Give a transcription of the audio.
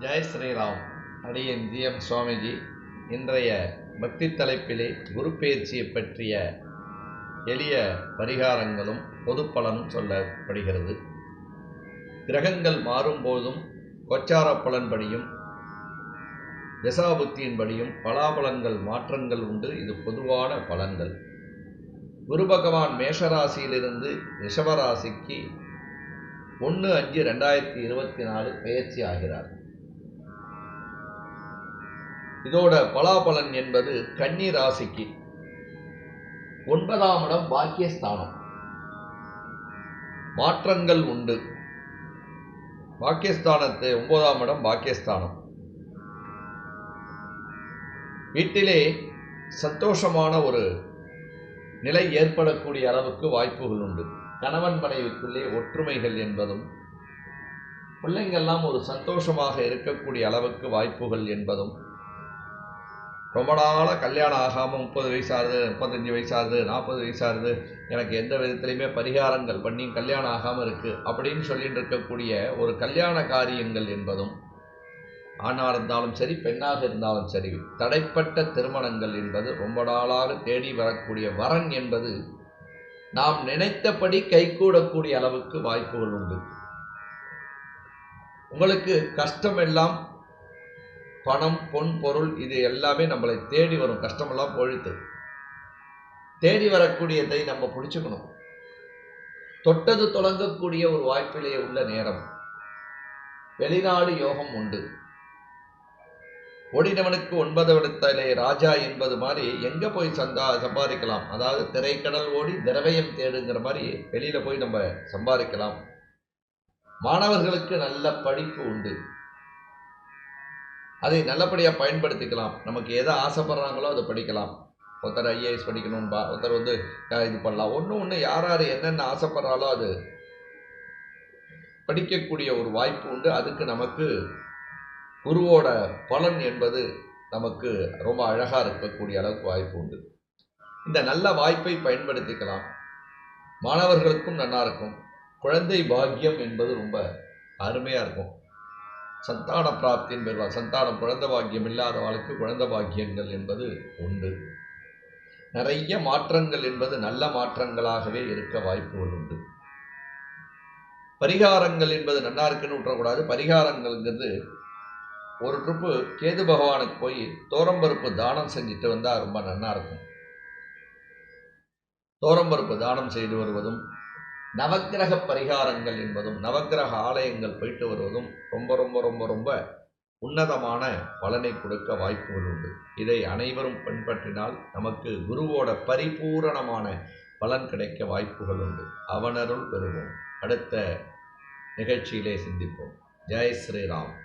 ஜெய் ஸ்ரீராம். அடியன் ஜிஎம் சுவாமிஜி. இன்றைய பக்தி தலைப்பிலே குரு பயிற்சியை பற்றிய எளிய பரிகாரங்களும் பொது பலனும் சொல்லப்படுகிறது. கிரகங்கள் மாறும்போதும் கொச்சார பலன்படியும் திசாபுத்தியின்படியும் பலாபலன்கள் மாற்றங்கள் உண்டு. இது பொதுவான பலன்கள். குரு பகவான் மேஷராசியிலிருந்து ரிஷபராசிக்கு ஒன்று அஞ்சு ரெண்டாயிரத்தி இருபத்தி நாலு பெயர்ச்சி ஆகிறார். இதோட பலாபலன் என்பது கன்னி ராசிக்கு ஒன்பதாம் இடம் பாக்கியஸ்தானம். மாற்றங்கள் உண்டு. பாக்கியஸ்தானத்தை ஒன்பதாம் இடம் பாக்கியஸ்தானம். வீட்டிலே சந்தோஷமான ஒரு நிலை ஏற்படக்கூடிய அளவுக்கு வாய்ப்புகள் உண்டு. கணவன் மனைவிக்குள்ளே ஒற்றுமைகள் என்பதும் பிள்ளைங்கள்லாம் ஒரு சந்தோஷமாக இருக்கக்கூடிய அளவுக்கு வாய்ப்புகள் என்பதும் ரொம்ப நாளாக கல்யாணம் ஆகாமல் முப்பது வயசாகுது முப்பத்தஞ்சு வயசாகுது நாற்பது வயசாகுது எனக்கு எந்த விதத்துலையுமே பரிகாரங்கள் பண்ணி கல்யாணம் ஆகாமல் இருக்குது அப்படின்னு சொல்லிட்டு இருக்கக்கூடிய ஒரு கல்யாண காரியங்கள் என்பதும் ஆணாக இருந்தாலும் சரி பெண்ணாக இருந்தாலும் சரி தடைப்பட்ட திருமணங்கள் என்பது ரொம்ப நாளாக தேடி வரக்கூடிய வரன் என்பது நாம் நினைத்தபடி கைகூடக்கூடிய அளவுக்கு வாய்ப்புகள் உண்டு. உங்களுக்கு கஷ்டம் எல்லாம் பணம் பொன் பொருள் இது எல்லாமே நம்மளை தேடி வரும். கஷ்டமெல்லாம் பொழுத்து தேடி வரக்கூடியதை நம்ம பிடிச்சுக்கணும். தொட்டது தொடங்கக்கூடிய ஒரு வாய்ப்பிலேயே உள்ள நேரம். வெளிநாடு யோகம் உண்டு. ஓடினவனுக்கு ஒன்பது விடத்திலே ராஜா என்பது மாதிரி எங்கே போய் சந்தா சம்பாதிக்கலாம்? அதாவது திரைக்கடல் ஓடி திரவியம் தேடுங்கிற மாதிரி வெளியில் போய் நம்ம சம்பாதிக்கலாம். மாணவர்களுக்கு நல்ல படிப்பு உண்டு. அதை நல்லபடியாக பயன்படுத்திக்கலாம். நமக்கு எதை ஆசைப்படுறாங்களோ அதை படிக்கலாம். ஒருத்தர் ஐஏஎஸ் படிக்கணும்பா ஒருத்தர் வந்து இது பண்ணலாம். ஒன்று ஒன்று யார் யார் என்னென்ன ஆசைப்படுறாலோ அது படிக்கக்கூடிய ஒரு வாய்ப்பு உண்டு. அதுக்கு நமக்கு குருவோட பலன் என்பது நமக்கு ரொம்ப அழகாக இருக்கக்கூடிய அளவுக்கு வாய்ப்பு உண்டு. இந்த நல்ல வாய்ப்பை பயன்படுத்திக்கலாம். மாணவர்களுக்கும் நல்லா இருக்கும் குழந்தை பாக்கியம் என்பது ரொம்ப அருமையாக இருக்கும். சந்தான பிராப்தியின் பெறுவார் சந்தானம் குழந்த பாக்கியம் இல்லாதவர்களுக்கு குழந்த பாக்கியங்கள் என்பது உண்டு. நிறைய மாற்றங்கள் என்பது நல்ல மாற்றங்களாகவே இருக்க வாய்ப்புகள் உண்டு. பரிகாரங்கள் என்பது நல்லா இருக்குன்னு விட்டுறக்கூடாது பரிகாரங்கள்ங்கிறது ஒரு ட்ரிப்பு கேது பகவானுக்கு போய் தோரம்பருப்பு தானம் செஞ்சுட்டு வந்தால் ரொம்ப நல்லா இருக்கும். தோரம்பருப்பு தானம் செய்து வருவதும் நவக்கிரக பரிகாரங்கள் என்பதும் நவக்கிரக ஆலயங்கள் போயிட்டு வருவதும் ரொம்ப ரொம்ப ரொம்ப ரொம்ப உன்னதமான பலனை கொடுக்க வாய்ப்புகள் உண்டு. இதை அனைவரும் பின்பற்றினால் நமக்கு குருவோட பரிபூரணமான பலன் கிடைக்க வாய்ப்புகள் உண்டு. அவனருள் பெறுவோம். அடுத்த நிகழ்ச்சியிலே சிந்திப்போம். ஜெய் ஸ்ரீராம்.